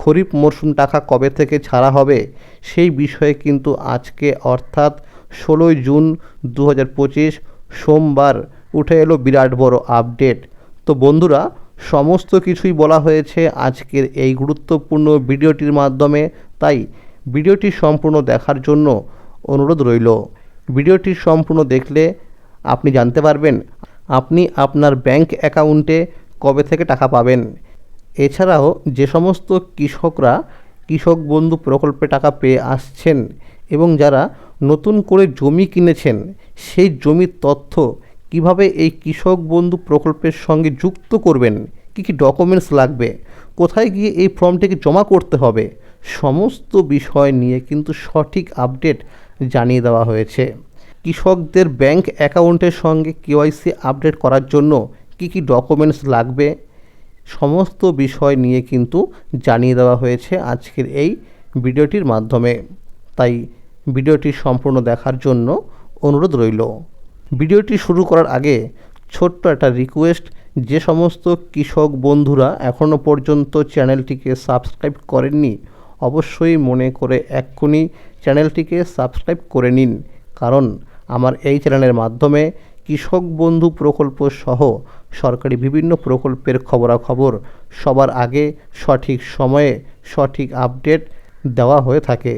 খরিফ মরশুম টাকা কবে থেকে ছাড়া হবে? সেই বিষয়ে কিন্তু আজকে, অর্থাৎ ষোলোই জুন দু হাজার পঁচিশ সোমবার উঠে এলো বিরাট বড় আপডেট। তো বন্ধুরা, সমস্ত কিছুই বলা হয়েছে আজকের এই গুরুত্বপূর্ণ ভিডিওটির মাধ্যমে, তাই ভিডিওটি সম্পূর্ণ দেখার জন্য অনুরোধ রইল। ভিডিওটি সম্পূর্ণ দেখলে আপনি জানতে পারবেন, আপনি আপনার ব্যাংক অ্যাকাউন্টে কবে থেকে টাকা পাবেন। এছাড়াও যে সমস্ত কৃষকরা কৃষক বন্ধু প্রকল্পে টাকা পেয়ে আসছেন এবং যারা নতুন করে জমি কিনেছেন, সেই জমির তথ্য কীভাবে এই কৃষক বন্ধু প্রকল্পের সঙ্গে যুক্ত করবেন, কী কী ডকুমেন্টস লাগবে, কোথায় গিয়ে এই ফর্মটিকে জমা করতে হবে, সমস্ত বিষয় নিয়ে কিন্তু সঠিক আপডেট জানিয়ে দেওয়া হয়েছে। কৃষকদের ব্যাংক অ্যাকাউন্টের সঙ্গে কেওয়াইসি আপডেট করার জন্য কী কী ডকুমেন্টস লাগবে সমস্ত বিষয় নিয়ে কিন্তু জানিয়ে দেওয়া হয়েছে আজকের এই ভিডিওটির মাধ্যমে। তাই ভিডিওটি সম্পূর্ণ দেখার জন্য অনুরোধ রইল। ভিডিওটি শুরু করার আগে ছোট্ট একটা রিকোয়েস্ট যে সমস্ত কৃষক বন্ধুরা এখনও পর্যন্ত চ্যানেলটিকে সাবস্ক্রাইব করেননি, অবশ্যই মনে করে এক্ষুনি চ্যানেলটিকে সাবস্ক্রাইব করে নিন। কারণ আমার এই চ্যানেলের মাধ্যমে কৃষক বন্ধু প্রকল্প সহ সরকারি বিভিন্ন প্রকল্পের খবরাখবর সবার আগে সঠিক সময়ে সঠিক আপডেট দেওয়া হয়ে থাকে।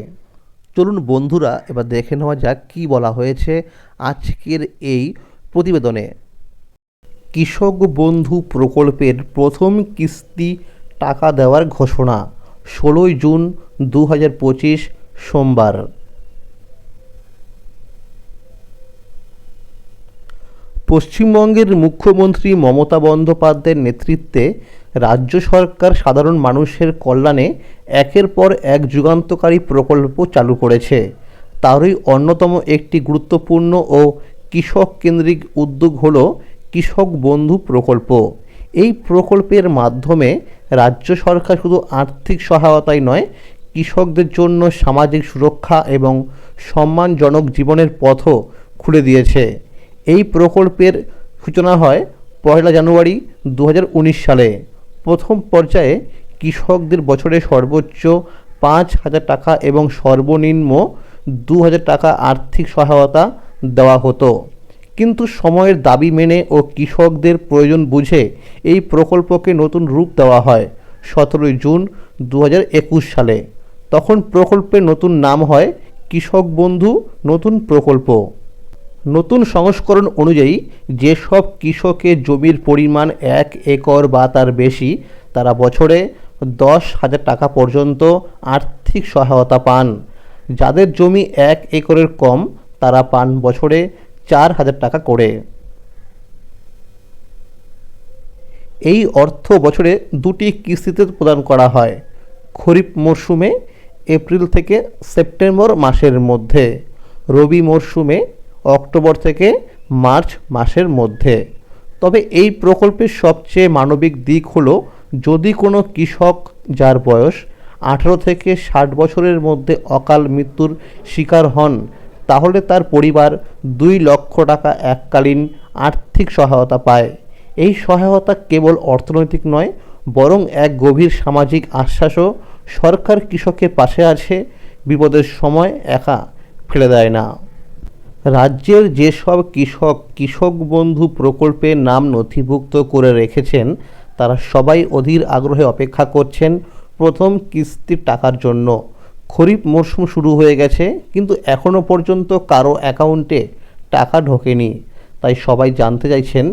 চলুন বন্ধুরা, এবার দেখে নেওয়া যাক কী বলা হয়েছে আজকের এই প্রতিবেদনে। কৃষক বন্ধু প্রকল্পের প্রথম কিস্তি টাকা দেওয়ার ঘোষণা, ষোলোই জুন দু হাজার পঁচিশ সোমবার। পশ্চিমবঙ্গের মুখ্যমন্ত্রী মমতা বন্দ্যোপাধ্যায়ের নেতৃত্বে রাজ্য সরকার সাধারণ মানুষের কল্যাণে একের পর এক যুগান্তকারী প্রকল্প চালু করেছে। তারই অন্যতম একটি গুরুত্বপূর্ণ ও কৃষক কেন্দ্রিক উদ্যোগ হল কৃষক বন্ধু প্রকল্প। এই প্রকল্পের মাধ্যমে রাজ্য সরকার শুধু আর্থিক সহায়তাই নয়, কৃষকদের জন্য সামাজিক সুরক্ষা এবং সম্মানজনক জীবনের পথও খুলে দিয়েছে। এই প্রকল্পের সূচনা হয় পয়লা জানুয়ারি দু হাজার উনিশ সালে। প্রথম পর্যায়ে কৃষকদের বছরে সর্বোচ্চ পাঁচ হাজার টাকা এবং সর্বনিম্ন দু হাজার টাকা আর্থিক সহায়তা দেওয়া হতো। কিন্তু সময়ের দাবি মেনে ও কৃষকদের প্রয়োজন বুঝে এই প্রকল্পকে নতুন রূপ দেওয়া হয় সতেরোই জুন দু হাজার একুশ সালে। তখন প্রকল্পের নতুন নাম হয় কৃষক বন্ধু নতুন প্রকল্প। নতুন সংস্করণ অনুযায়ী যেসব কৃষকের জমির পরিমাণ এক একর বা তার বেশি, তারা বছরে দশ হাজার টাকা পর্যন্ত আর্থিক সহায়তা পান। যাদের জমি এক একরের কম, তারা পান বছরে চার হাজার টাকা করে। এই অর্থ বছরে দুটি কিস্তিতে প্রদান করা হয়, খরিফ মরশুমে এপ্রিল থেকে সেপ্টেম্বর মাসের মধ্যে। রবি মরশুমে অক্টোবর থেকে মার্চ মাসের মধ্যে। তবে এই প্রকল্পের সবচেয়ে মানবিক দিক হলো, যদি কোনো কৃষক যার বয়স আঠারো থেকে ষাট বছরের মধ্যে অকাল মৃত্যুর শিকার হন, তাহলে তার পরিবার দুই লক্ষ টাকা এককালীন আর্থিক সহায়তা পায়। এই সহায়তা কেবল অর্থনৈতিক নয়, বরং এক গভীর সামাজিক আশ্বাসও সরকার কৃষকের পাশে আছে, বিপদের সময় একা ফেলে দেয় না। রাজ্যের যেসব কৃষক কৃষক বন্ধু প্রকল্পে নাম নথিভুক্ত করে রেখেছেন, তারা সবাই অধীর আগ্রহে অপেক্ষা করছেন প্রথম কিস্তির টাকার জন্য। খরিফ মরশুম শুরু হয়ে গেছে, কিন্তু এখনও পর্যন্ত কারও অ্যাকাউন্টে টাকা ঢোকেনি। তাই সবাই জানতে চাইছেন,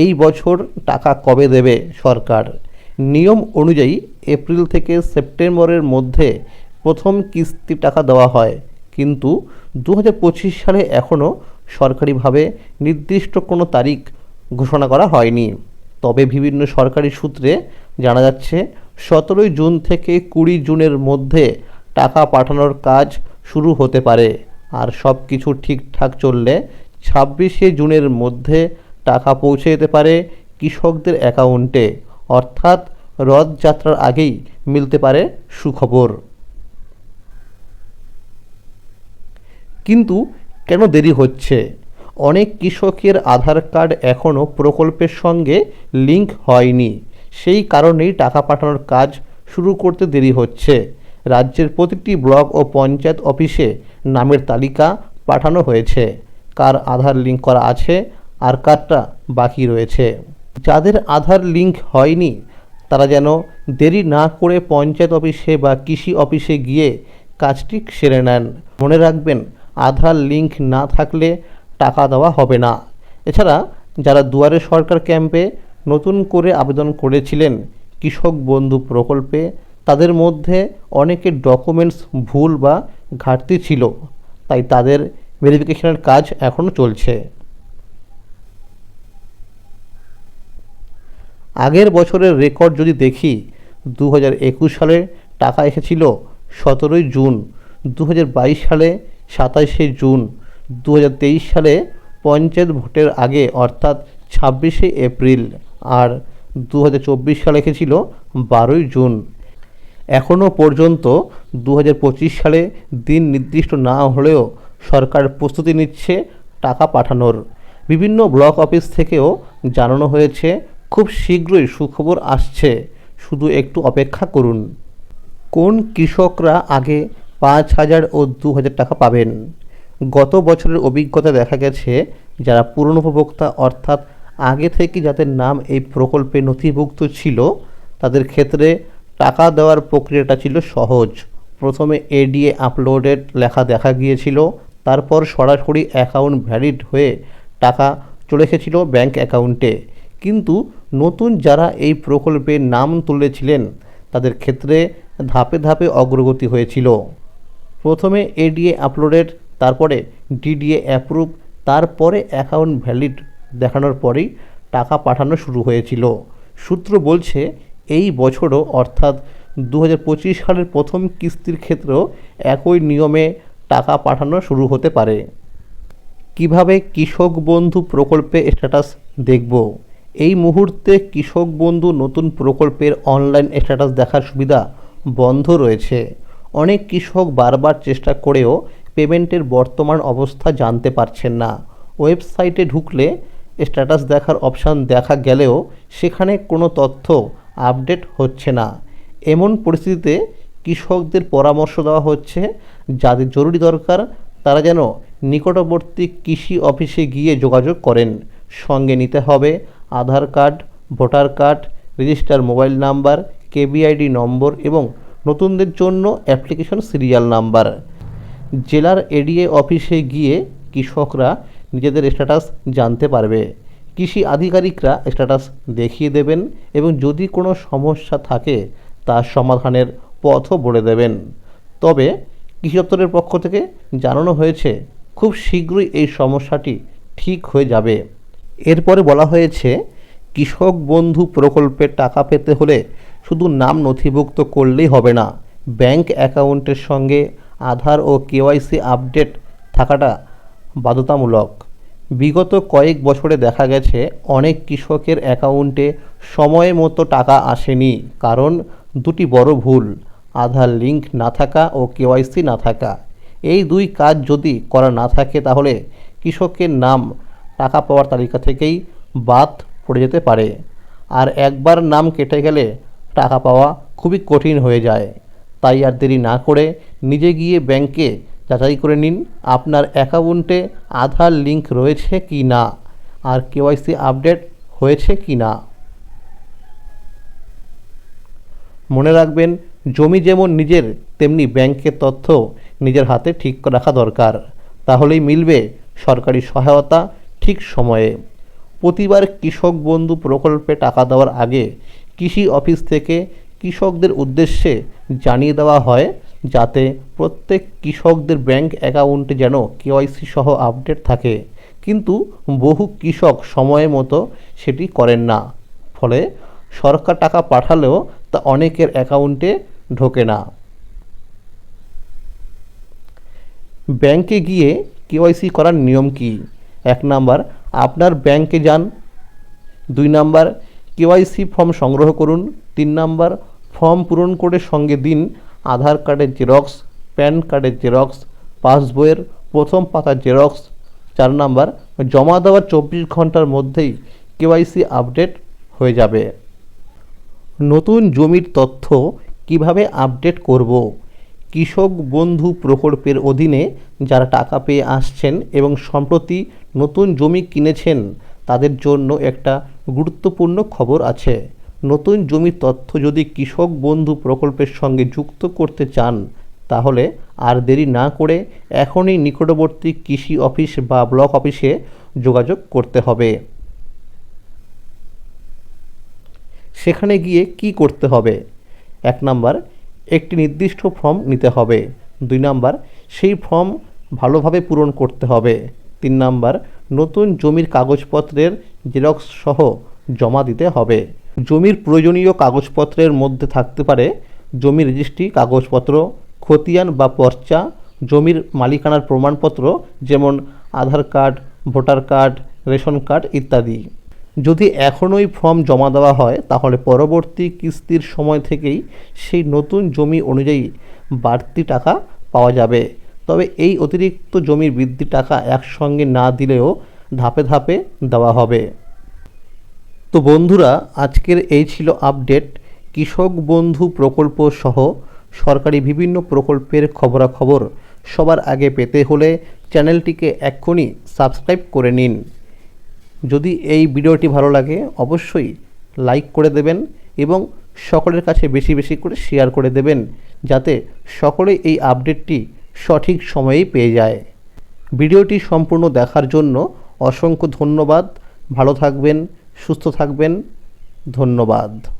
এই বছর টাকা কবে দেবে সরকার? নিয়ম অনুযায়ী এপ্রিল থেকে সেপ্টেম্বরের মধ্যে প্রথম কিস্তি টাকা দেওয়া হয়। কিন্তু দু হাজার পঁচিশ সালে এখনও সরকারিভাবে নির্দিষ্ট কোনো তারিখ ঘোষণা করা হয়নি। তবে বিভিন্ন সরকারি সূত্রে জানা যাচ্ছে, সতেরোই জুন থেকে কুড়ি জুনের মধ্যে টাকা পাঠানোর কাজ শুরু হতে পারে। আর সব কিছু ঠিকঠাক চললে ছাব্বিশে জুনের মধ্যে টাকা পৌঁছে যেতে পারে কৃষকদের অ্যাকাউন্টে। অর্থাৎ রথযাত্রার আগেই মিলতে পারে সুখবর। কিন্তু কেন দেরি হচ্ছে? অনেক কৃষকের আধার কার্ড এখনও প্রকল্পের সঙ্গে লিংক হয়নি। সেই কারণেই টাকা পাঠানোর কাজ শুরু করতে দেরি হচ্ছে। রাজ্যের প্রতিটি ব্লক ও পঞ্চায়েত অফিসে নামের তালিকা পাঠানো হয়েছে। কার আধার লিঙ্ক করা আছে, আর কারটা বাকি রয়েছে। যাদের আধার লিঙ্ক হয়নি, তারা যেন দেরি না করে পঞ্চায়েত অফিসে বা কৃষি অফিসে গিয়ে কাজটি সেরে নেন। মনে রাখবেন আধার লিঙ্ক না থাকলে টাকা দেওয়া হবে না। এছাড়া যারা দুয়ারে সরকার ক্যাম্পে নতুন করে আবেদন করেছিলেন কৃষক বন্ধু প্রকল্পে, তাদের মধ্যে অনেকের ডকুমেন্টস ভুল বা ঘাটতি ছিল, তাই তাদের ভেরিফিকেশনের কাজ এখনও চলছে। আগের বছরের রেকর্ড যদি দেখি দু হাজার একুশ সালে টাকা এসেছিল সতেরোই জুন দু হাজার বাইশ সালে সাতাশে জুন দু হাজার তেইশ সালে পঞ্চায়েত ভোটের আগে, অর্থাৎ ছাব্বিশে এপ্রিল, আর দু হাজার চব্বিশ সালে এসেছিল বারোই জুন। এখনও পর্যন্ত দু হাজার পঁচিশ সালে দিন নির্দিষ্ট না হলেও সরকার প্রস্তুতি নিচ্ছে টাকা পাঠানোর। বিভিন্ন ব্লক অফিস থেকেও জানানো হয়েছে, খুব শীঘ্রই সুখবর আসছে, শুধু একটু অপেক্ষা করুন। কোন কৃষকরা আগে পাঁচ হাজার ও দু হাজার টাকা পাবেন। গত বছরের অভিজ্ঞতা দেখা গেছে, যারা পুরনো উপভোক্তা, অর্থাৎ আগে থেকে যাদের নাম এই প্রকল্পে নথিভুক্ত ছিল, তাদের ক্ষেত্রে টাকা দেওয়ার প্রক্রিয়াটা ছিল সহজ। প্রথমে এডিএ আপলোডেড লেখা দেখা গিয়েছিল, তারপর সরাসরি অ্যাকাউন্ট ভ্যালিড হয়ে টাকা চলে এসেছিল ব্যাংক অ্যাকাউন্টে কিন্তু নতুন যারা এই প্রকল্পে নাম তুলেছিলেন, তাদের ক্ষেত্রে ধাপে ধাপে অগ্রগতি হয়েছিল। প্রথমে এডিএ আপলোডেড, তারপরে ডিডিএ অ্যাপ্রুভ তারপরে অ্যাকাউন্ট ভ্যালিড দেখানোর পরেই টাকা পাঠানো শুরু হয়েছিল। সূত্র বলছে, এই বছরও অর্থাৎ দু হাজার পঁচিশ সালের প্রথম কিস্তির ক্ষেত্রেও একই নিয়মে টাকা পাঠানো শুরু হতে পারে। কীভাবে কৃষক বন্ধু প্রকল্পে স্ট্যাটাস দেখব? এই মুহূর্তে কৃষক বন্ধু নতুন প্রকল্পের অনলাইন স্ট্যাটাস দেখার সুবিধা বন্ধ রয়েছে। অনেক কৃষক বারবার চেষ্টা করেও পেমেন্টের বর্তমান অবস্থা জানতে পারছেন না। ওয়েবসাইটে ঢুকলে স্ট্যাটাস দেখার অপশান দেখা গেলেও সেখানে কোনো তথ্য আপডেট হচ্ছে না। এমন পরিস্থিতিতে কৃষকদের পরামর্শ দেওয়া হচ্ছে, যাদের জরুরি দরকার তারা যেন নিকটবর্তী কৃষি অফিসে গিয়ে যোগাযোগ করেন। সঙ্গে নিতে হবে Aadhaar card, voter card, register mobile number, KBID number এবং নতুনদের জন্য অ্যাপ্লিকেশন সিরিয়াল নাম্বার। জেলার এডিএ অফিসে গিয়ে কৃষকরা নিজেদের স্ট্যাটাস জানতে পারবে। কৃষি আধিকারিকরা স্ট্যাটাস দেখিয়ে দেবেন এবং যদি কোনো সমস্যা থাকে, তার সমাধানের পথও বলে দেবেন। তবে কৃষি দপ্তরের পক্ষ থেকে জানানো হয়েছে, খুব শীঘ্রই এই সমস্যাটি ঠিক হয়ে যাবে। এরপরে বলা হয়েছে কৃষক বন্ধু প্রকল্পে টাকা পেতে হলে শুধু নাম নথিভুক্ত করলেই হবে না। ব্যাংক অ্যাকাউন্টের সঙ্গে আধার ও কেওয়াইসি আপডেট থাকাটা বাধ্যতামূলক। বিগত কয়েক বছরে দেখা গেছে, অনেক কৃষকের অ্যাকাউন্টে সময় মতো টাকা আসেনি, কারণ দুটি বড় ভুল, আধার লিঙ্ক না থাকা ও কেওয়াইসি না থাকা। এই দুই কাজ যদি করা না থাকে, তাহলে কৃষকের নাম টাকা পাওয়ার তালিকা থেকেই বাদ পড়ে যেতে পারে। আর একবার নাম কেটে গেলে টাকা পাওয়া খুবই কঠিন হয়ে যায়। তাই আর দেরি না করে নিজে গিয়ে ব্যাংকে যাচাই করে নিন, আপনার অ্যাকাউন্টে আধার লিঙ্ক রয়েছে কি না, আর কেওয়াইসি আপডেট হয়েছে কি না। মনে রাখবেন, জমি যেমন নিজের, তেমনি ব্যাংকের তথ্য নিজের হাতে ঠিক রাখা দরকার। তাহলেই মিলবে সরকারি সহায়তা ঠিক সময়ে। প্রতিবার কৃষক বন্ধু প্রকল্পে টাকা দেওয়ার আগে কৃষি অফিস থেকে কৃষকদের উদ্দেশ্যে জানিয়ে দেওয়া হয় যাতে প্রত্যেক কৃষকদের ব্যাংক অ্যাকাউন্টে যেন কেওয়াইসি সহ আপডেট থাকে। কিন্তু বহু কৃষক সময় মতো সেটি করেন না। ফলে সরকার টাকা পাঠালেও তা অনেকের অ্যাকাউন্টে ঢোকে না। ব্যাংকে গিয়ে কেওয়াইসি করার নিয়ম কি? এক নাম্বার, আপনার ব্যাংকে যান। দুই নাম্বার কেওয়াইসি ফর্ম সংগ্রহ করুন। তিন নাম্বার, ফর্ম পূরণ করে সঙ্গে দিন। আধার কার্ডের জেরক্স, প্যান কার্ডের জেরক্স, পাসবইয়ের প্রথম পাতার জেরক্স। চার নাম্বার, জমা দেওয়ার চব্বিশ ঘণ্টার মধ্যেই কেওয়াইসি আপডেট হয়ে যাবে। নতুন জমির তথ্য কীভাবে আপডেট করব? কৃষক বন্ধু প্রকল্পের অধীনে যারা টাকা পেয়ে আসছেন এবং সম্প্রতি নতুন জমি কিনেছেন, তাদের জন্য একটা গুরুত্বপূর্ণ খবর আছে। নতুন জমির তথ্য যদি কৃষক বন্ধু প্রকল্পের সঙ্গে যুক্ত করতে চান, তাহলে আর দেরি না করে এখনই নিকটবর্তী কৃষি অফিস বা ব্লক অফিসে যোগাযোগ করতে হবে। সেখানে গিয়ে কি করতে হবে? এক নাম্বার, একটি নির্দিষ্ট ফর্ম নিতে হবে। দুই নাম্বার, সেই ফর্ম ভালোভাবে পূরণ করতে হবে। তিন নাম্বার, নতুন জমির কাগজপত্রের জেরক্স সহ জমা দিতে হবে। জমির প্রয়োজনীয় কাগজপত্রের মধ্যে থাকতে পারে জমি রেজিস্ট্রি, কাগজপত্র, খতিয়ান বা পর্চা, জমির মালিকানার প্রমাণপত্র যেমন Aadhaar card, voter card, ration card ইত্যাদি। যদি এখনই ফর্ম জমা দেওয়া হয়, তাহলে পরবর্তী কিস্তির সময় থেকেই সেই নতুন জমি অনুযায়ী বাড়তি টাকা পাওয়া যাবে। তবে এই অতিরিক্ত জমির বৃদ্ধি টাকা একসঙ্গে না দিলেও ধাপে ধাপে দেওয়া হবে। তো বন্ধুরা, আজকের এই ছিল আপডেট। কৃষক বন্ধু প্রকল্প সহ সরকারি বিভিন্ন প্রকল্পের খবরাখবর সবার আগে পেতে হলে চ্যানেলটিকে এক্ষুনি সাবস্ক্রাইব করে নিন। যদি এই ভিডিওটি ভালো লাগে, অবশ্যই লাইক করে দেবেন এবং সকলের কাছে বেশি বেশি করে শেয়ার করে দেবেন, যাতে সকলে এই আপডেটটি সঠিক সময়েই পেয়ে যায়। ভিডিওটি সম্পূর্ণ দেখার জন্য অসংখ্য ধন্যবাদ। ভালো থাকবেন, সুস্থ থাকবেন। ধন্যবাদ।